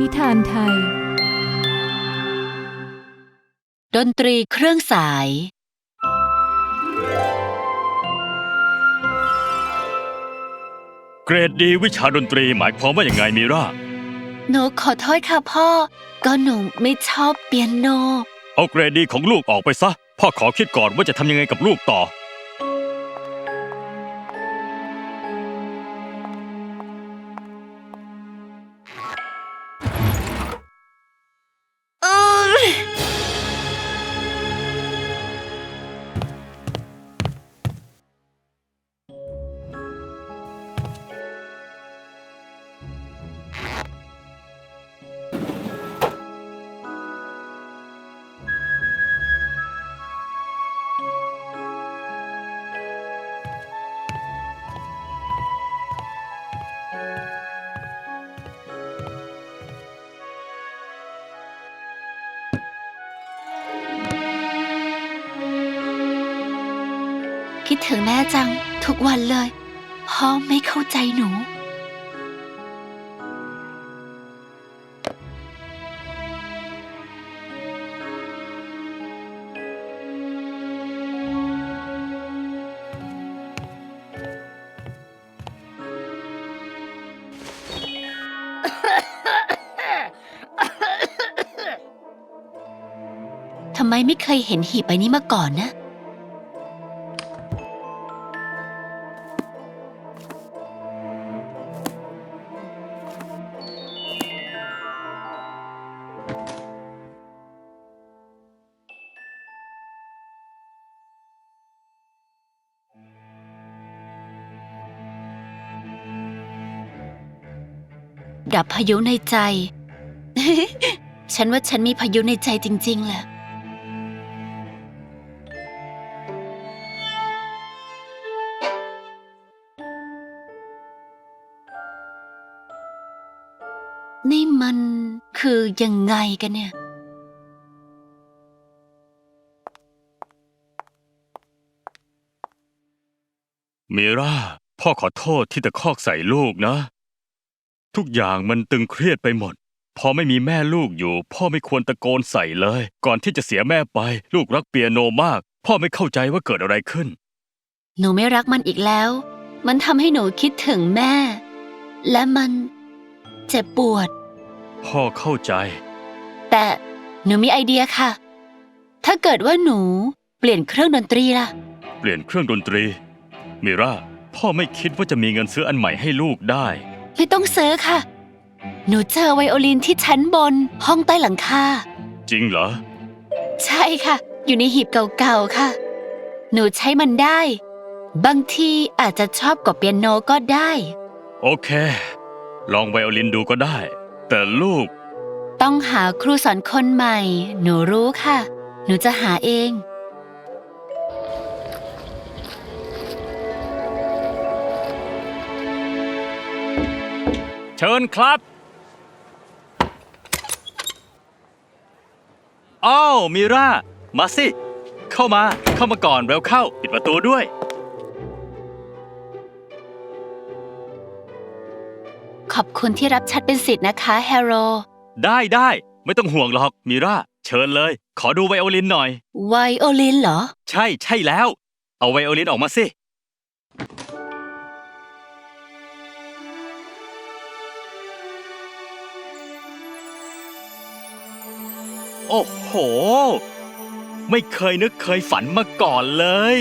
นิทานไทย ดนตรีเครื่องสาย เกรดดีวิชาดนตรีหมายความว่าอย่างไงมีร่า หนูขอโทษค่ะพ่อ ก็หนูไม่ชอบเปียโน เอาเกรดดีของลูกออกไปซะ พ่อขอคิดก่อนว่าจะทำยังไงกับลูกต่อ ถึงแม่จังทุกวันเลย พ่อไม่เข้าใจหนู ทำไมไม่เคยเห็นหีบใบนี้มาก่อนนะ ดับพายุในใจ ฉันว่าฉันมีพายุในใจจริงๆแหละนี่มันคือยังไงกันเนี่ย เมีร่าพ่อขอโทษที่ตะคอกใส่ลูกนะ ทุกอย่างมันตึงเครียดไปหมด พอไม่มีแม่ลูกอยู่ พ่อไม่ควรตะโกนใส่เลย ก่อนที่จะเสียแม่ไป ลูกรักเปียโนมาก พ่อไม่เข้าใจว่าเกิดอะไรขึ้น หนูไม่รักมันอีกแล้ว มันทำให้หนูคิดถึงแม่ และมัน เจ็บปวด พ่อเข้าใจ แต่หนูมีไอเดียค่ะ ถ้าเกิดว่าหนูเปลี่ยนเครื่องดนตรีล่ะ เปลี่ยนเครื่องดนตรีมีร่าพ่อไม่คิดว่าจะมีเงินซื้ออันใหม่ให้ลูกได้ ไม่ต้องซื้อค่ะ หนูเจอไวโอลินที่ชั้นบน ห้องใต้หลังคา จริงเหรอ ใช่ค่ะ อยู่ในหีบเก่าๆค่ะ หนูใช้มันได้ บางทีอาจจะชอบกว่าเปียโนก็ได้ โอเค ลองไวโอลินดูก็ได้ แต่ลูก ต้องหาครูสอนคนใหม่ หนูรู้ค่ะ หนูจะหาเอง ชิญครับ อ้าวมีร่ามาสิ เข้ามา เข้ามาก่อนเร็วเข้า ปิดประตูด้วย ขอบคุณที่รับชัดเป็นสิทธิ์นะคะ แฮร์โร ได้ได้ ไม่ต้องห่วงหรอกมีร่าเชิญเลย ขอดูไวโอลินหน่อย ไวโอลินเหรอ ใช่ใช่แล้ว เอาไวโอลินออกมาสิ โอ้โห ไม่เคยนึกเคยฝันมาก่อนเลย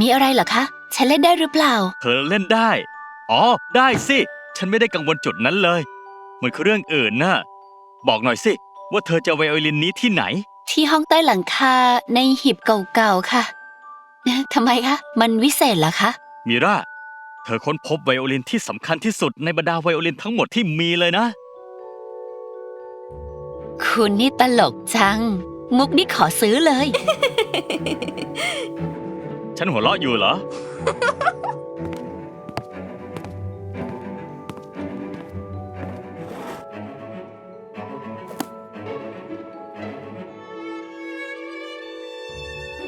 มีอะไรเหรอคะ ฉันเล่นได้หรือเปล่า เธอเล่นได้ อ๋อ ได้สิ ฉันไม่ได้กังวลจุดนั้นเลย มันคือเรื่องอื่นน่ะ บอกหน่อยสิ ว่าเธอจะไวโอลินนี้ที่ไหน ที่ห้องใต้หลังคาในหีบเก่าๆค่ะ ทำไมคะ มันวิเศษเหรอคะมิราเธอค้นพบไวโอลินที่สำคัญที่สุดในบรรดาไวโอลินทั้งหมดที่มีเลยนะ คุณนี่ตลกจัง มุกนี่ขอซื้อเลย ฉันหัวเราะอยู่เหรอ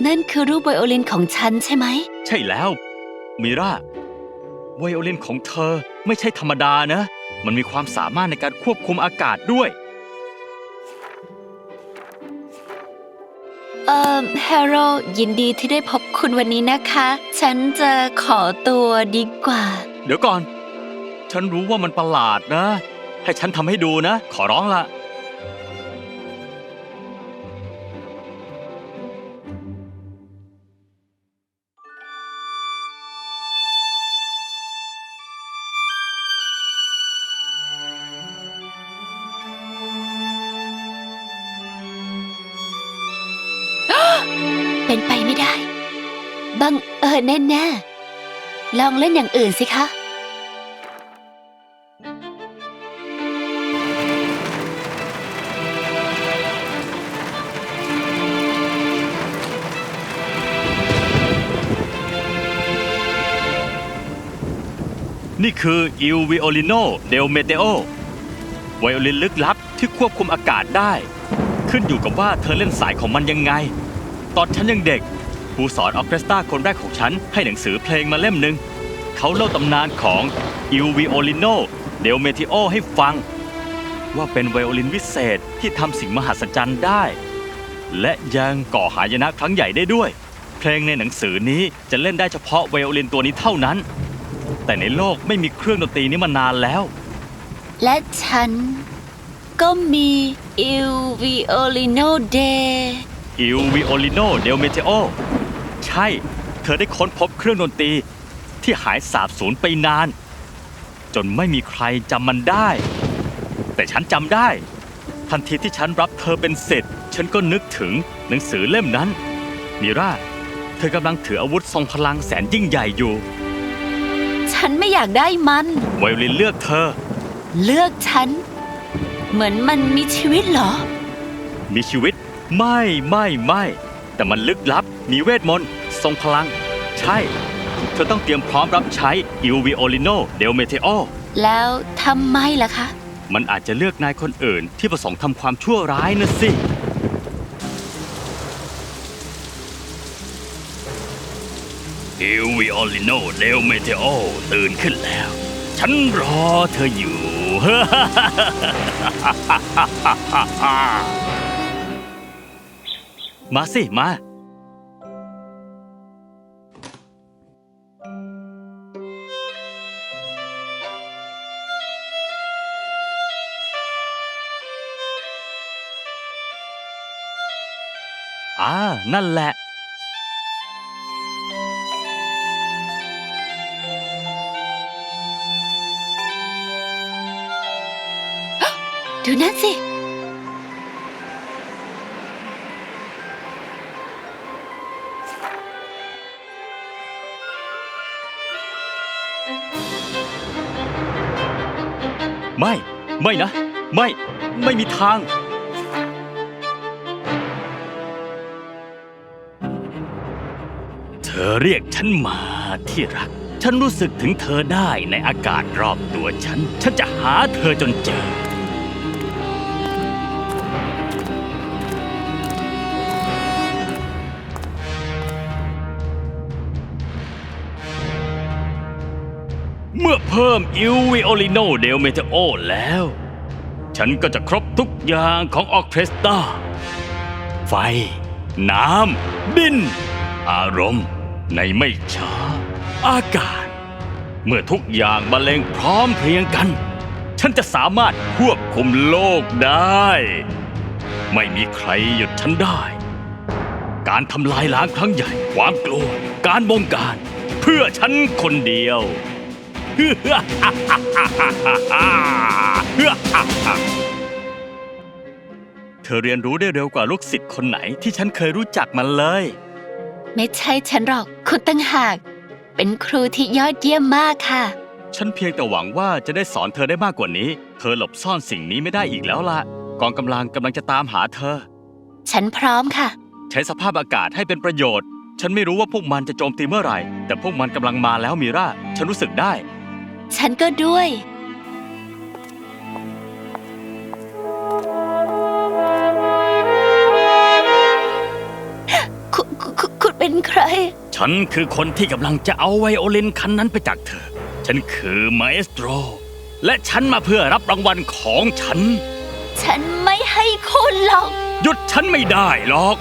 นั่นคือรูปไวโอลินของฉันใช่ไหม ใช่แล้วมิราไวโอลินของเธอไม่ใช่ธรรมดานะ มันมีความสามารถในการควบคุมอากาศด้วย เอ่อแฮร์โรยินดีที่ได้พบคุณวันนี้นะคะ ฉันจะขอตัวดีกว่า เดี๋ยวก่อน ฉันรู้ว่ามันประหลาดนะ ให้ฉันทำให้ดูนะ ขอร้องละ เป็นไปไม่ได้ บังเอิญแน่ๆลองเล่นอย่างอื่นสิคะ นี่คืออิลวิโอลิโนเดลเมเตโอไวโอลินลึกลับที่ควบคุมอากาศได้ ขึ้นอยู่กับว่าเธอเล่นสายของมันยังไง ตอนฉันยังเด็กครูสอนออเคสตราคนแรกของฉันให้หนังสือเพลงมาเล่มหนึ่งเขาเล่าตำนานของอิลวิโอลิโนเดลเมเตโอให้ฟัง ว่าเป็นไวโอลินวิเศษที่ทำสิ่งมหัศจรรย์ได้ และยังก่อหายนะครั้งใหญ่ได้ด้วย เพลงในหนังสือนี้จะเล่นได้เฉพาะไวโอลินตัวนี้เท่านั้น แต่ในโลกไม่มีเครื่องดนตรีนี้มานานแล้ว และฉันก็มีอิลวิโอลิโนเด อิลวิโอลิโนเดลเมเทโอใช่ เธอได้ค้นพบเครื่องดนตรีที่หายสาบสูญไปนาน จนไม่มีใครจำมันได้ แต่ฉันจำได้ ทันทีที่ฉันรับเธอเป็นเสร็จ ฉันก็นึกถึงหนังสือเล่มนั้นมิราเธอกำลังถืออาวุธทรงพลังแสนยิ่งใหญ่อยู่ ฉันไม่อยากได้มัน ไวโอลินเลือกเธอ เลือกฉัน เหมือนมันมีชีวิตเหรอ มีชีวิต ไม่ไม่ไม่ แต่มันลึกลับ มีเวทมนต์ทรงพลัง ใช่ เธอต้องเตรียมพร้อมรับใช้อิลวิโอลิโนเดลเมเทโอแล้วทำไมล่ะคะ มันอาจจะเลือกนายคนอื่นที่ประสงค์ทำความชั่วร้ายนะสิ อิลวิโอลิโนเดลเมเทโอตื่นขึ้นแล้ว ฉันรอเธออยู่ มาสิ มา อ่า นั่นแหละ ดูนั่นสิ ไม่ ไม่นะ ไม่ ไม่มีทาง เธอเรียกฉันมาที่รัก ฉันรู้สึกถึงเธอได้ในอากาศรอบตัวฉัน ฉันจะหาเธอจนเจอ อเพิ่มอิลวิโอลิโนเดลเมเทโอแล้ว ฉันก็จะครบทุกอย่างของออเคสตราไฟ น้ำ ดิน อารมณ์ ในไม่ช้า อากาศ เมื่อทุกอย่างบรรเลงพร้อมเพรียงกัน ฉันจะสามารถควบคุมโลกได้ ไม่มีใครหยุดฉันได้ การทำลายล้างครั้งใหญ่ ความกลัว การบงการ เพื่อฉันคนเดียว เธอเรียนรู้ได้เร็วกว่าลูกศิษย์คนไหนที่ฉันเคยรู้จักมันเลย ไม่ใช่ฉันหรอก คุณตั้งหาก เป็นครูที่ยอดเยี่ยมมากค่ะ ฉันเพียงแต่หวังว่าจะได้สอนเธอได้มากกว่านี้ เธอหลบซ่อนสิ่งนี้ไม่ได้อีกแล้วล่ะ กองกำลังกำลังจะตามหาเธอ ฉันพร้อมค่ะ ใช้สภาพอากาศให้เป็นประโยชน์ ฉันไม่รู้ว่าพวกมันจะโจมตีเมื่อไหร่ แต่พวกมันกำลังมาแล้วมีราฉันรู้สึกได้ ฉันก็ด้วย คุณคุณคุณเป็นใคร ฉันคือคนที่กำลังจะเอาไวโอลินคันนั้นไปจากเธอ ฉันคือมาเอสโตร และฉันมาเพื่อรับรางวัลของฉัน ฉันไม่ให้คุณหรอก หยุดฉันไม่ได้หรอก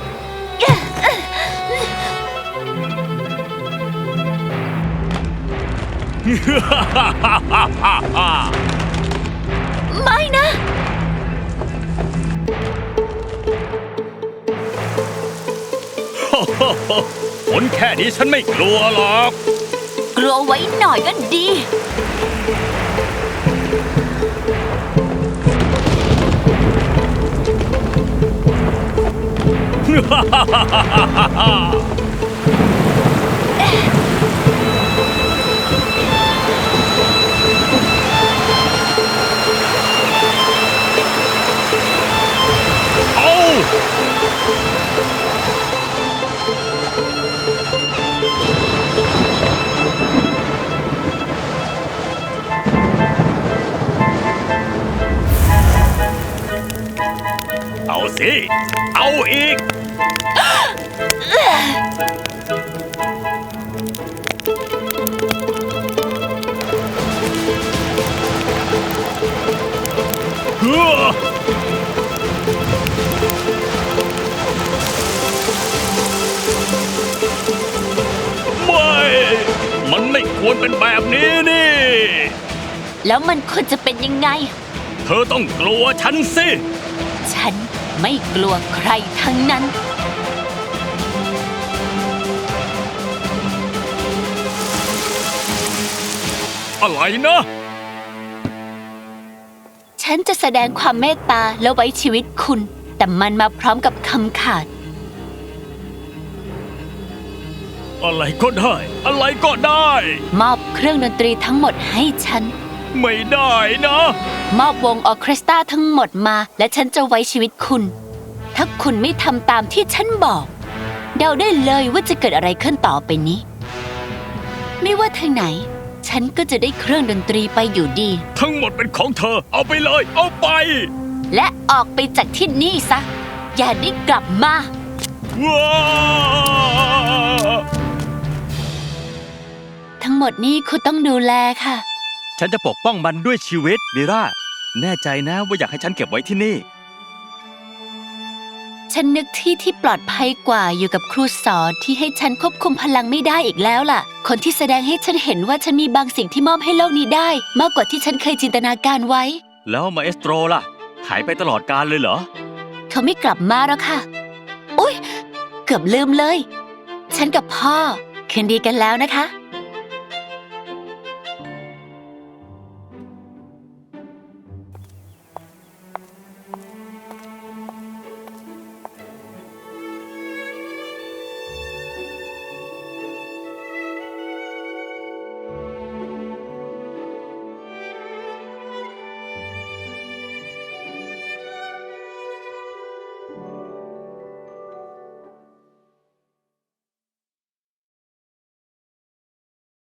ไม่นะ ผลแค่นี้ฉันไม่กลัวหรอก กลัวไว้หน่อยก็ดีเอา เอาสิเอาอีกเฮ้อไม่ มันไม่ควรเป็นแบบนี้นี่ แล้วมันควรจะเป็นยังไง เธอต้องกลัวฉันสิ ฉัน ไม่กลัวใครทั้งนั้น อะไรนะ ฉันจะแสดงความเมตตาและไว้ชีวิตคุณ แต่มันมาพร้อมกับคำขาด อะไรก็ได้ อะไรก็ได้ มอบเครื่องดนตรีทั้งหมดให้ฉัน ไม่ได้นะ มอบวงออร์เคสตราทั้งหมดมา และฉันจะไว้ชีวิตคุณ ถ้าคุณไม่ทำตามที่ฉันบอก เดาได้เลยว่าจะเกิดอะไรขึ้นต่อไปนี้ ไม่ว่าทางไหน ฉันก็จะได้เครื่องดนตรีไปอยู่ดี ทั้งหมดเป็นของเธอ เอาไปเลย เอาไป และออกไปจากที่นี่ซะ อย่าได้กลับมา ว้าทั้งหมดนี้คุณต้องดูแลค่ะ ฉันจะปกป้องมันด้วยชีวิตมิราแน่ใจนะว่าอยากให้ฉันเก็บไว้ที่นี่ ฉันนึกที่ที่ปลอดภัยกว่าอยู่กับครูสอนที่ให้ฉันควบคุมพลังไม่ได้อีกแล้วล่ะ คนที่แสดงให้ฉันเห็นว่าฉันมีบางสิ่งที่มอบให้โลกนี้ได้ มากกว่าที่ฉันเคยจินตนาการไว้ แล้วมาเอสโตรล่ะ หายไปตลอดกาลเลยเหรอ เขาไม่กลับมาแล้วค่ะ อุ๊ย เกือบลืมเลย ฉันกับพ่อคืนดีกันแล้วนะคะ